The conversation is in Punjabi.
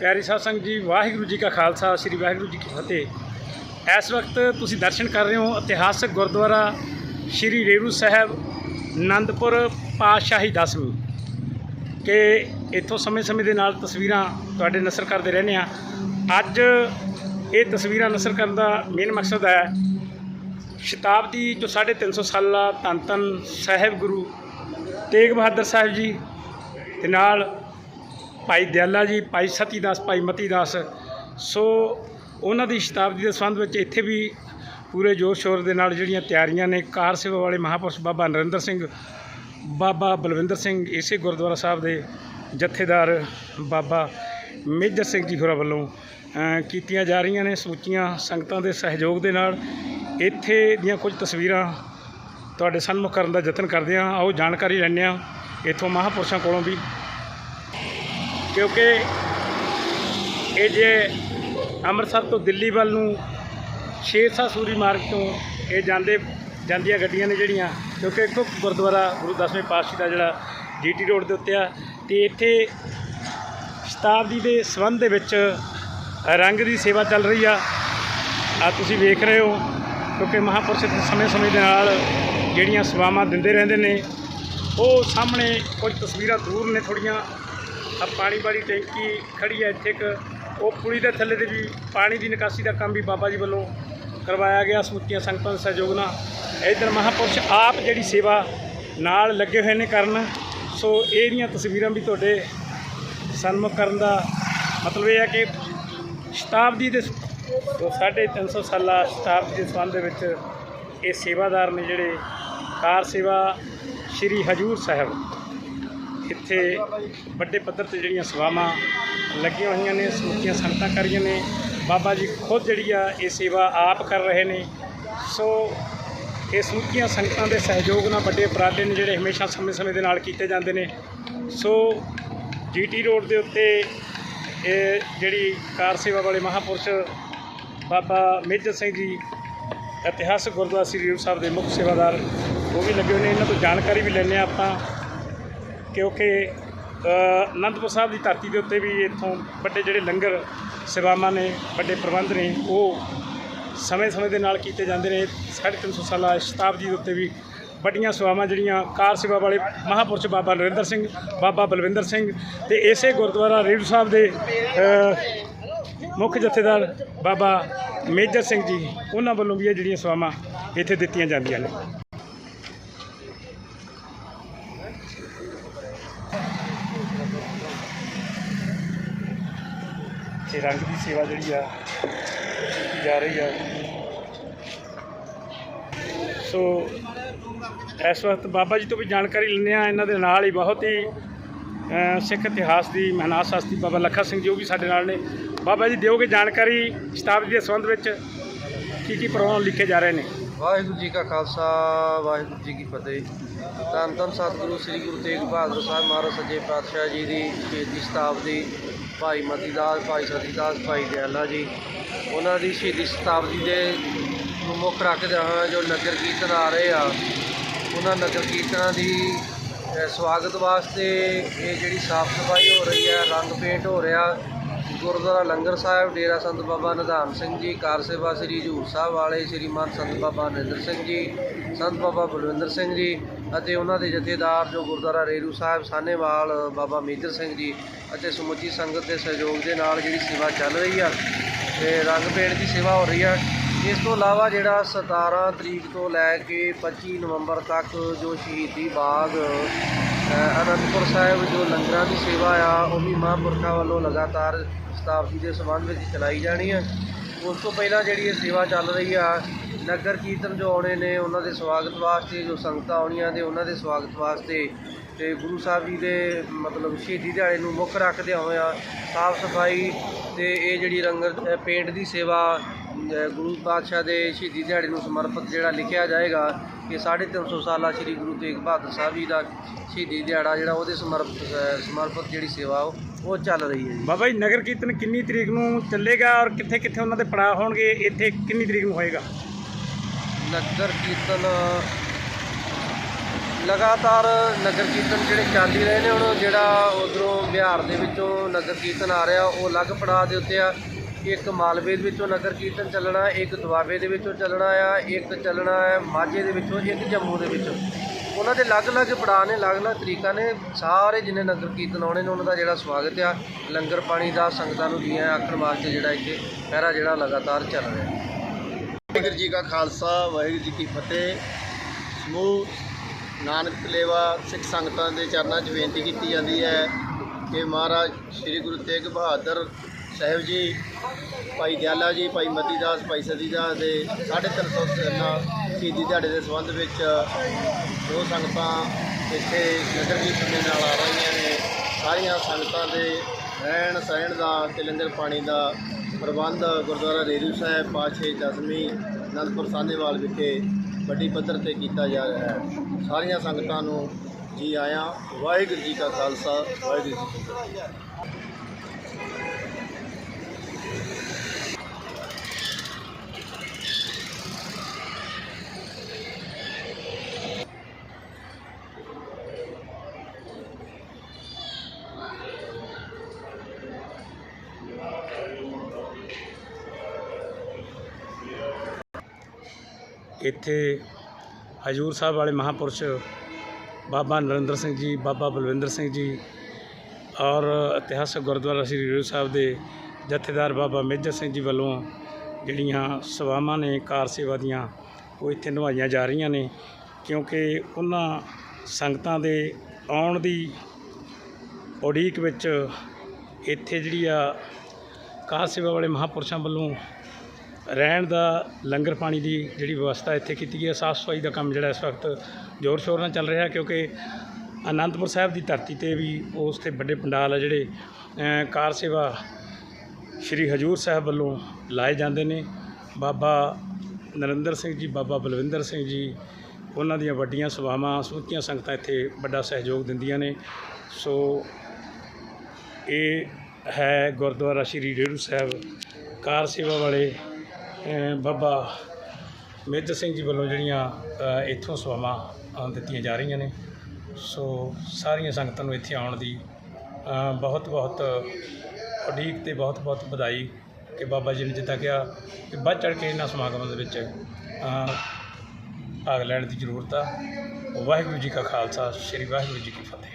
ਪਿਆਰੀ ਸਾਧ ਸੰਗਤ ਜੀ, ਵਾਹਿਗੁਰੂ ਜੀ ਕਾ ਖਾਲਸਾ, ਸ੍ਰੀ ਵਾਹਿਗੁਰੂ ਜੀ ਕੀ ਫਤਿਹ। ਇਸ ਵਕਤ ਤੁਸੀਂ ਦਰਸ਼ਨ ਕਰ ਰਹੇ ਹੋ ਇਤਿਹਾਸਕ ਗੁਰਦੁਆਰਾ ਸ੍ਰੀ ਰੇਰੂ ਸਾਹਿਬ ਆਨੰਦਪੁਰ ਪਾਤਸ਼ਾਹੀ ਦਸਵੀਂ। ਕਿ ਇੱਥੋਂ ਸਮੇਂ-ਸਮੇਂ ਦੇ ਨਾਲ ਤਸਵੀਰਾਂ ਤੁਹਾਡੇ ਨਸਰ ਕਰਦੇ ਰਹਿੰਦੇ ਆ ਅੱਜ ਇਹ ਤਸਵੀਰਾਂ ਨਸਰ ਕਰਨ ਦਾ ਮੇਨ ਮਕਸਦ ਹੈ, ਸ਼ਤਾਬਦੀ ਜੋ 350 ਸਾਲਾ ਧੰਨ ਧੰਨ ਸਾਹਿਬ ਗੁਰੂ ਤੇਗ ਬਹਾਦਰ ਸਾਹਿਬ ਜੀ ਤੇ ਨਾਲ ਭਾਈ ਦਿਆਲਾ ਜੀ, ਭਾਈ ਸਤੀਦਾਸ, ਭਾਈ ਮਤੀਦਾਸ। ਸੋ ਉਹਨਾਂ ਦੀ ਸ਼ਤਾਬਦੀ ਦੇ ਸੰਬੰਧ ਵਿੱਚ ਇੱਥੇ ਵੀ ਪੂਰੇ ਜੋਰ ਸ਼ੋਰ ਦੇ ਨਾਲ ਜਿਹੜੀਆਂ ਤਿਆਰੀਆਂ ਨੇ, ਕਾਰ ਸੇਵਾ ਵਾਲੇ ਮਹਾਪੁਰਸ਼ ਬਾਬਾ ਨਰਿੰਦਰ ਸਿੰਘ, ਬਾਬਾ ਬਲਵਿੰਦਰ ਸਿੰਘ, ਇਸੇ ਗੁਰਦੁਆਰਾ ਸਾਹਿਬ ਦੇ ਜਥੇਦਾਰ ਬਾਬਾ ਮੇਜਰ ਸਿੰਘ ਜੀ ਹੋਰਾਂ ਵੱਲੋਂ ਕੀਤੀਆਂ ਜਾ ਰਹੀਆਂ ਨੇ ਸਮੁੱਚੀਆਂ ਸੰਗਤਾਂ ਦੇ ਸਹਿਯੋਗ ਦੇ ਨਾਲ। ਇੱਥੇ ਦੀਆਂ ਕੁਝ ਤਸਵੀਰਾਂ ਤੁਹਾਡੇ ਸਾਹਮਣੇ ਕਰਨ ਦਾ ਯਤਨ ਕਰਦੇ ਹਾਂ। ਆਓ ਜਾਣਕਾਰੀ ਲੈਂਦੇ ਹਾਂ। ਇੱਥੋਂ ਮਹਾਪੁਰਸ਼ਾਂ ਕੋਲੋਂ ਵੀ ਕਿਉਂਕਿ ਇਹ ਜੇ ਅੰਮ੍ਰਿਤਸਰ ਤੋਂ ਦਿੱਲੀ ਵੱਲ ਨੂੰ ਸ਼ੇਰਸ਼ਾਹ ਸੂਰੀ ਮਾਰਗ ਤੋਂ ਇਹ ਜਾਂਦੇ, ਜਾਂਦੀਆਂ ਗੱਡੀਆਂ ਨੇ ਜਿਹੜੀਆਂ, ਕਿਉਂਕਿ ਇੱਕੋ ਗੁਰਦੁਆਰਾ ਗੁਰੂ ਦਸਵੇਂ ਪਾਤਸ਼ਾਹ ਦਾ ਜਿਹੜਾ ਜੀਟੀ ਰੋਡ ਦੇ ਉੱਤੇ ਆ, ਤੇ ਇੱਥੇ ਸ਼ਤਾਬਦੀ ਦੇ ਸੰਬੰਧ ਦੇ ਵਿੱਚ ਰੰਗ ਦੀ ਸੇਵਾ ਚੱਲ ਰਹੀ ਆ। ਆ ਤੁਸੀਂ ਵੇਖ ਰਹੇ ਹੋ, ਕਿਉਂਕਿ ਮਹਾਂਪੁਰਸ਼ ਸਮੇਂ-ਸਮੇਂ ਦੇ ਨਾਲ ਜਿਹੜੀਆਂ ਸੇਵਾਵਾਂ ਦਿੰਦੇ ਰਹਿੰਦੇ ਨੇ, ਉਹ ਸਾਹਮਣੇ ਕੁਝ ਤਸਵੀਰਾਂ ਦੂਰ ਨੇ ਥੋੜੀਆਂ ਆ ਪਾਣੀ ਵਾਲੀ ਟੈਂਕੀ ਖੜੀ ਹੈ ਇੱਥੇ ਇੱਕ। ਉਹ ਪੁਲੀ ਦੇ ਥੱਲੇ ਤੇ ਵੀ ਪਾਣੀ ਦੀ ਨਿਕਾਸੀ ਦਾ ਕੰਮ ਵੀ ਬਾਬਾ ਜੀ ਵੱਲੋਂ ਕਰਵਾਇਆ ਗਿਆ। ਸਮੁੱਚੀਆਂ ਸੰਗਤਾਂ ਦੇ ਸਹਿਯੋਗ ਨਾਲ। ਇਧਰ ਮਹਾਪੁਰਸ਼ ਆਪ ਜਿਹੜੀ ਸੇਵਾ ਨਾਲ ਲੱਗੇ ਹੋਏ ਨੇ ਕਰਨ। ਸੋ ਇਹਦੀਆਂ ਤਸਵੀਰਾਂ ਵੀ ਤੁਹਾਡੇ ਸਨਮੁਖ ਕਰਨ ਦਾ ਮਤਲਬ ਇਹ ਹੈ ਕਿ ਸ਼ਤਾਬਦੀ ਦੇ ਜੋ ਸਾਢੇ ਤਿੰਨ ਸੌ ਸਾਲਾ ਸ਼ਤਾਬਦੀ ਦੇ ਸੰਬੰਧ ਦੇ ਵਿੱਚ ਇਹ ਸੇਵਾਦਾਰ ਨੇ ਜਿਹੜੇ ਕਾਰ ਸੇਵਾ ਸ਼੍ਰੀ ਹਜੂਰ ਸਾਹਿਬ। ਇੱਥੇ ਵੱਡੇ ਪੱਧਰ ਤੇ ਜਿਹੜੀਆਂ ਸੇਵਾਵਾਂ ਲੱਗੀਆਂ ਹੋਈਆਂ ਨੇ, ਸਮੁੱਚੀਆਂ ਸੰਗਤਾਂ ਕਰ ਰਹੀਆਂ ਨੇ, ਬਾਬਾ ਜੀ ਖੁਦ ਜਿਹੜੀ ਆ ਇਹ ਸੇਵਾ ਆਪ ਕਰ ਰਹੇ ਨੇ। ਸੋ ਇਹ ਸਮੁੱਚੀਆਂ ਸੰਗਤਾਂ ਦੇ ਸਹਿਯੋਗ ਨਾਲ ਵੱਡੇ ਉਪਰਾਲੇ ਨੇ ਜਿਹੜੇ ਹਮੇਸ਼ਾ ਸਮੇਂ-ਸਮੇਂ ਦੇ ਨਾਲ ਕੀਤੇ ਜਾਂਦੇ ਨੇ। ਸੋ ਜੀਟੀ ਰੋਡ ਦੇ ਉੱਤੇ ਇਹ ਜਿਹੜੀ ਕਾਰ ਸੇਵਾ ਵਾਲੇ ਮਹਾਪੁਰਸ਼ ਬਾਬਾ ਮੇਜਰ ਸਿੰਘ ਜੀ, ਇਤਿਹਾਸਕ ਗੁਰਦੁਆਰਾ ਸ੍ਰੀ ਹਜ਼ੂਰ ਸਾਹਿਬ ਦੇ ਮੁੱਖ ਸੇਵਾਦਾਰ, ਉਹ ਵੀ ਲੱਗੇ ਹੋਏ ਨੇ। ਇਹਨਾਂ ਤੋਂ ਜਾਣਕਾਰੀ ਵੀ ਲੈਂਦੇ ਹਾਂ ਆਪਾਂ। ਕਿਉਂਕਿ ਅਨੰਦਪੁਰ ਸਾਹਿਬ ਦੀ ਧਰਤੀ ਦੇ ਉੱਤੇ ਵੀ ਇੱਥੋਂ ਵੱਡੇ ਜਿਹੜੇ ਲੰਗਰ ਸੇਵਾਵਾਂ ਨੇ, ਵੱਡੇ ਪ੍ਰਬੰਧ ਨੇ, ਉਹ ਸਮੇਂ-ਸਮੇਂ ਦੇ ਨਾਲ ਕੀਤੇ ਜਾਂਦੇ ਨੇ। 350 ਸਾਲਾ ਸ਼ਤਾਬਦੀ ਦੇ ਉੱਤੇ ਵੀ ਵੱਡੀਆਂ ਸੇਵਾਵਾਂ ਜਿਹੜੀਆਂ ਕਾਰ ਸੇਵਾ ਵਾਲੇ ਮਹਾਪੁਰਸ਼ ਬਾਬਾ ਨਰਿੰਦਰ ਸਿੰਘ, ਬਾਬਾ ਬਲਵਿੰਦਰ ਸਿੰਘ ਤੇ ਇਸੇ ਗੁਰਦੁਆਰਾ ਰੇੜੂ ਸਾਹਿਬ ਦੇ ਮੁੱਖ ਜਥੇਦਾਰ ਬਾਬਾ ਮੇਜਰ ਸਿੰਘ ਜੀ, ਉਹਨਾਂ ਵੱਲੋਂ ਵੀ ਇਹ ਜਿਹੜੀਆਂ ਸੇਵਾਵਾਂ ਇੱਥੇ ਦਿੱਤੀਆਂ ਜਾਂਦੀਆਂ ਨੇ। ਤੇ ਰੰਗ ਦੀ ਸੇਵਾ ਜਿਹੜੀ ਆ ਕੀਤੀ ਜਾ ਰਹੀ ਆ। ਸੋ ਇਸ ਵਕਤ ਬਾਬਾ ਜੀ ਤੋਂ ਵੀ ਜਾਣਕਾਰੀ ਲੈਂਦੇ ਆ ਇਹਨਾਂ ਦੇ ਨਾਲ ਹੀ ਬਹੁਤ ਹੀ ਸਿੱਖ ਇਤਿਹਾਸ ਦੀ, ਮਹਾਨਾਸ ਸ਼ਾਸਤਰੀ ਬਾਬਾ ਲੱਖਾ ਸਿੰਘ ਜੀ ਉਹ ਵੀ ਸਾਡੇ ਨਾਲ ਨੇ। ਬਾਬਾ ਜੀ, ਦਿਓਗੇ ਜਾਣਕਾਰੀ ਸ਼ਤਾਬਦੀ ਦੇ ਸੰਬੰਧ ਵਿੱਚ? ਕੀ ਕੀ ਪ੍ਰੋਗਰਾਮ ਲਿਖੇ ਜਾ ਰਹੇ ਨੇ? ਵਾਹਿਗੁਰੂ ਜੀ ਕਾ ਖਾਲਸਾ, ਵਾਹਿਗੁਰੂ ਜੀ ਕੀ ਫਤਿਹ। ਧੰਨ ਧੰਨ ਸਤਿਗੁਰੂ, ਸ੍ਰੀ ਗੁਰੂ ਤੇਗ ਬਹਾਦਰ ਸਾਹਿਬ ਮਹਾਰਾਜ ਸੱਚੇ ਪਾਤਸ਼ਾਹ ਜੀ ਦੀ ਸ਼ਹੀਦੀ ਸ਼ਤਾਬਦੀ ਭਾਈ ਮਤੀਦਾਸ, ਭਾਈ ਸਤੀਦਾਸ, ਭਾਈ ਦਿਆਲਾ ਜੀ, ਉਹਨਾਂ ਦੀ ਸ਼ਹੀਦੀ ਸ਼ਤਾਬਦੀ ਦੇ ਨੂੰ ਮੁੱਖ ਰੱਖਦੇ ਹੋਏ ਜੋ ਨਗਰ ਕੀਰਤਨ ਆ ਰਹੇ ਆ। ਉਹਨਾਂ ਨਗਰ ਕੀਰਤਨਾਂ ਦੀ ਸਵਾਗਤ ਵਾਸਤੇ ਇਹ ਜਿਹੜੀ ਸਾਫ਼ ਸਫ਼ਾਈ ਹੋ ਰਹੀ ਹੈ, ਰੰਗ ਪੇਂਟ ਹੋ ਰਿਹਾ, ਗੁਰਦੁਆਰਾ ਲੰਗਰ ਸਾਹਿਬ, ਡੇਰਾ ਸੰਤ ਬਾਬਾ ਨਿਧਾਨ ਸਿੰਘ ਜੀ, ਕਾਰ ਸੇਵਾ ਸ੍ਰੀ ਹਜ਼ੂਰ ਸਾਹਿਬ ਵਾਲੇ ਸ੍ਰੀਮਾਨ ਸੰਤ ਬਾਬਾ ਨਰਿੰਦਰ ਸਿੰਘ ਜੀ, ਸੰਤ ਬਾਬਾ ਬਲਵਿੰਦਰ ਸਿੰਘ ਜੀ ਅਤੇ ਉਹਨਾਂ ਦੇ ਜਥੇਦਾਰ ਜੋ ਗੁਰਦੁਆਰਾ ਰੇਰੂ ਸਾਹਿਬ ਸਾਨੇਵਾਲ ਬਾਬਾ ਮੇਜਰ ਸਿੰਘ ਜੀ ਅਤੇ ਸਮੁੱਚੀ ਸੰਗਤ ਦੇ ਸਹਿਯੋਗ ਦੇ ਨਾਲ ਜਿਹੜੀ ਸੇਵਾ ਚੱਲ ਰਹੀ ਆ ਤੇ ਰੰਗ ਪੇਂਟ ਦੀ ਸੇਵਾ ਹੋ ਰਹੀ ਆ। ਇਸ ਤੋਂ ਇਲਾਵਾ ਜਿਹੜਾ 17 ਤਰੀਕ ਤੋਂ ਲੈ ਕੇ 25 ਨਵੰਬਰ ਤੱਕ ਜੋ ਸ਼ਹੀਦੀ ਬਾਗ ਅਨੰਦਪੁਰ ਸਾਹਿਬ ਜੋ ਲੰਗਰਾਂ ਦੀ ਸੇਵਾ ਆ, ਉਹ ਵੀ ਮਹਾਂਪੁਰਖਾਂ ਵੱਲੋਂ ਲਗਾਤਾਰ ਸ਼ਤਾਬਦੀ ਦੇ ਸੰਬੰਧ ਵਿੱਚ ਚਲਾਈ ਜਾਣੀ ਆ। ਉਸ ਤੋਂ ਪਹਿਲਾਂ ਜਿਹੜੀ ਇਹ ਸੇਵਾ ਚੱਲ ਰਹੀ ਆ ਨਗਰ ਕੀਰਤਨ ਜੋ ਆਉਣੇ ਨੇ, ਉਹਨਾਂ ਦੇ ਸਵਾਗਤ ਵਾਸਤੇ, ਜੋ ਸੰਗਤਾਂ ਆਉਣੀਆਂ ਨੇ, ਉਹਨਾਂ ਦੇ ਸਵਾਗਤ ਵਾਸਤੇ ਤੇ ਗੁਰੂ ਸਾਹਿਬ ਜੀ ਦੇ ਮਤਲਬ ਸ਼ਹੀਦੀ ਦਿਹਾੜੇ ਨੂੰ ਮੁੱਖ ਰੱਖਦੇ ਹੋਇਆ ਸਾਫ਼ ਸਫ਼ਾਈ ਤੇ ਇਹ ਜਿਹੜੀ ਰੰਗਰ ਪੇਂਟ ਦੀ ਸੇਵਾ ਗੁਰੂ ਪਾਤਸ਼ਾਹ ਦੇ ਸ਼ਹੀਦੀ ਦਿਹਾੜੇ ਨੂੰ ਸਮਰਪਿਤ ਜਿਹੜਾ ਲਿਖਿਆ ਜਾਏਗਾ ਕਿ 350 ਸਾਲਾ ਸ੍ਰੀ ਗੁਰੂ ਤੇਗ ਬਹਾਦਰ ਸਾਹਿਬ ਜੀ ਦਾ ਸ਼ਹੀਦੀ ਦਿਹਾੜਾ ਜਿਹੜਾ ਉਹਦੇ ਸਮਰਪਿਤ ਸਮਰਪਿਤ ਜਿਹੜੀ ਸੇਵਾ ਉਹ ਉਹ ਚੱਲ ਰਹੀ ਹੈ ਜੀ। ਬਾਬਾ ਜੀ, ਨਗਰ ਕੀਰਤਨ ਕਿੰਨੀ ਤਰੀਕ ਨੂੰ ਚੱਲੇਗਾ ਔਰ ਕਿੱਥੇ ਕਿੱਥੇ ਉਹਨਾਂ ਦੇ ਪੜਾਅ ਹੋਣਗੇ? ਇੱਥੇ ਕਿੰਨੀ ਤਰੀਕ ਨੂੰ ਹੋਏਗਾ? ਨਗਰ ਕੀਰਤਨ, ਲਗਾਤਾਰ ਨਗਰ ਕੀਰਤਨ ਜਿਹੜੇ ਚੱਲ ਹੀ ਰਹੇ ਨੇ ਹੁਣ, ਜਿਹੜਾ ਉਧਰੋਂ ਬਿਹਾਰ ਦੇ ਵਿੱਚੋਂ ਨਗਰ ਕੀਰਤਨ ਆ ਰਿਹਾ, ਉਹ ਅਲੱਗ ਪੜਾਅ ਦੇ ਉੱਤੇ ਆ। ਇੱਕ ਮਾਲਵੇ ਦੇ ਵਿੱਚੋਂ ਨਗਰ ਕੀਰਤਨ ਚੱਲਣਾ, ਇੱਕ ਦੁਆਬੇ ਦੇ ਵਿੱਚੋਂ ਚੱਲਣਾ ਆ, ਇੱਕ ਚੱਲਣਾ ਹੈ ਮਾਝੇ ਦੇ ਵਿੱਚੋਂ, ਇੱਕ ਜੰਮੂ ਦੇ ਵਿੱਚੋਂ। ਉਹਨਾਂ ਦੇ ਅਲੱਗ-ਅਲੱਗ ਪੜਾਅ ਨੇ, ਅਲੱਗ-ਅਲੱਗ ਤਰੀਕਾ ਨੇ। ਸਾਰੇ ਜਿੰਨੇ ਨਗਰ ਕੀਰਤਨ ਆਉਣੇ ਨੇ, ਉਹਨਾਂ ਦਾ ਜਿਹੜਾ ਸਵਾਗਤ ਆ। ਲੰਗਰ ਪਾਣੀ ਦਾ, ਸੰਗਤਾਂ ਨੂੰ ਜੀਆਂ ਆਖਣ ਵਾਸਤੇ ਜਿਹੜਾ ਇੱਥੇ ਪਹਿਰਾ ਜਿਹੜਾ ਲਗਾਤਾਰ ਚੱਲ ਰਿਹਾ। ਵਾਹਿਗੁਰੂ ਜੀ ਕਾ ਖਾਲਸਾ, ਵਾਹਿਗੁਰੂ ਜੀ ਕੀ ਫਤਿਹ। ਸਮੂਹ ਨਾਨਕ ਤਲੇਵਾ ਸਿੱਖ ਸੰਗਤਾਂ ਦੇ ਚਰਨਾਂ 'ਚ ਬੇਨਤੀ ਕੀਤੀ ਜਾਂਦੀ ਹੈ ਕਿ ਮਹਾਰਾਜ ਸ੍ਰੀ ਗੁਰੂ ਤੇਗ ਬਹਾਦਰ ਸਾਹਿਬ ਜੀ, ਭਾਈ ਦਿਆਲਾ ਜੀ, ਭਾਈ ਮਤੀ ਦਾਸ ਭਾਈ ਸਤੀਦਾਸ ਦੇ 350 ਸੈਨਾ ਸ਼ਹੀਦੀ ਦਿਹਾੜੇ ਦੇ ਸੰਬੰਧ ਵਿੱਚ ਜੋ ਸੰਗਤਾਂ ਇੱਥੇ ਨਗਰ ਕੀਰਤਨ ਦੇ ਨਾਲ ਆ ਰਹੀਆਂ ਨੇ। ਸਾਰੀਆਂ ਸੰਗਤਾਂ ਦੇ ਰਹਿਣ ਸਹਿਣ ਦਾ ਤੇ ਲੰਗਰ ਪਾਣੀ ਦਾ ਪ੍ਰਬੰਧ ਗੁਰਦੁਆਰਾ ਰੇਰੂ ਸਾਹਿਬ, ਪਾਤਸ਼ਾਹੀ ਦਸਵੀਂ, ਅਨੰਦਪੁਰ ਸਾਹਨੇਵਾਲ ਵਿਖੇ ਵੱਡੀ ਪੱਧਰ ਤੇ ਕੀਤਾ ਜਾ ਰਿਹਾ ਹੈ। ਸਾਰੀਆਂ ਸੰਗਤਾਂ ਨੂੰ ਜੀ ਆਇਆਂ, ਵਾਹਿਗੁਰੂ ਜੀ ਕਾ ਖਾਲਸਾ, ਵਾਹਿਗੁਰੂ ਜੀ ਕੀ ਫਤਿਹ। ਇੱਥੇ ਹਜੂਰ ਸਾਹਿਬ ਵਾਲੇ ਮਹਾਪੁਰਸ਼ ਬਾਬਾ ਨਰਿੰਦਰ ਸਿੰਘ ਜੀ, ਬਾਬਾ ਬਲਵਿੰਦਰ ਸਿੰਘ ਜੀ ਔਰ ਇਤਿਹਾਸਕ ਗੁਰਦੁਆਰਾ ਸ੍ਰੀ ਗੁਰੂ ਸਾਹਿਬ ਦੇ ਜਥੇਦਾਰ ਬਾਬਾ ਮੇਜਰ ਸਿੰਘ ਜੀ ਵੱਲੋਂ ਜਿਹੜੀਆਂ ਸੇਵਾਵਾਂ ਨੇ, ਕਾਰ ਸੇਵਾ ਦੀਆਂ, ਉਹ ਇੱਥੇ ਨਿਭਾਈਆਂ ਜਾ ਰਹੀਆਂ ਨੇ ਕਿਉਂਕਿ ਉਹਨਾਂ ਸੰਗਤਾਂ ਦੇ ਆਉਣ ਦੀ ਉਡੀਕ ਵਿੱਚ ਇੱਥੇ ਜਿਹੜੀ ਆ ਕਾਰ ਸੇਵਾ ਵਾਲੇ ਮਹਾਪੁਰਸ਼ਾਂ ਵੱਲੋਂ ਰਹਿਣ ਦਾ ਲੰਗਰ ਪਾਣੀ ਦੀ ਜਿਹੜੀ ਵਿਵਸਥਾ ਇੱਥੇ ਕੀਤੀ ਗਈ ਹੈ, ਸਾਫ਼ ਸਫ਼ਾਈ ਦਾ ਕੰਮ ਜਿਹੜਾ ਇਸ ਵਕਤ ਜ਼ੋਰ ਸ਼ੋਰ ਨਾਲ ਚੱਲ ਰਿਹਾ ਕਿਉਂਕਿ ਅਨੰਦਪੁਰ ਸਾਹਿਬ ਦੀ ਧਰਤੀ ਤੇ ਵੀ ਉਸ ਤੇ ਵੱਡੇ ਪੰਡਾਲ ਆ ਜਿਹੜੇ ਕਾਰ ਸੇਵਾ ਸ਼੍ਰੀ ਹਜੂਰ ਸਾਹਿਬ ਵੱਲੋਂ ਲਾਏ ਜਾਂਦੇ ਨੇ। ਬਾਬਾ ਨਰਿੰਦਰ ਸਿੰਘ ਜੀ, ਬਾਬਾ ਬਲਵਿੰਦਰ ਸਿੰਘ ਜੀ, ਉਹਨਾਂ ਦੀਆਂ ਵੱਡੀਆਂ ਸਭਾਵਾਂ, ਸਮੁੱਚੀਆਂ ਸੰਗਤਾਂ ਇੱਥੇ ਵੱਡਾ ਸਹਿਯੋਗ ਦਿੰਦੀਆਂ ਨੇ। ਸੋ ਇਹ ਹੈ ਗੁਰਦੁਆਰਾ ਸ਼੍ਰੀ ਰੇਰੂ ਸਾਹਿਬ ਕਾਰ ਸੇਵਾ ਵਾਲੇ ਬਾਬਾ ਮੇਜਰ ਸਿੰਘ ਜੀ ਵੱਲੋਂ ਜਿਹੜੀਆਂ ਇੱਥੋਂ ਸੇਵਾਵਾਂ ਦਿੱਤੀਆਂ ਜਾ ਰਹੀਆਂ ਨੇ। ਸੋ ਸਾਰੀਆਂ ਸੰਗਤਾਂ ਨੂੰ ਇੱਥੇ ਆਉਣ ਦੀ ਬਹੁਤ ਬਹੁਤ ਉਡੀਕ ਤੇ ਬਹੁਤ ਬਹੁਤ ਵਧਾਈ ਕਿ ਬਾਬਾ ਜੀ ਨੇ ਜਿੱਦਾਂ ਕਿਹਾ ਕਿ ਵੱਧ ਚੜ੍ਹ ਕੇ ਇਹਨਾਂ ਸਮਾਗਮਾਂ ਦੇ ਵਿੱਚ ਭਾਗ ਲੈਣ ਦੀ ਜ਼ਰੂਰਤ ਆ। ਵਾਹਿਗੁਰੂ ਜੀ ਕਾ ਖਾਲਸਾ, ਸ੍ਰੀ ਵਾਹਿਗੁਰੂ ਜੀ ਕੀ ਫਤਿਹ।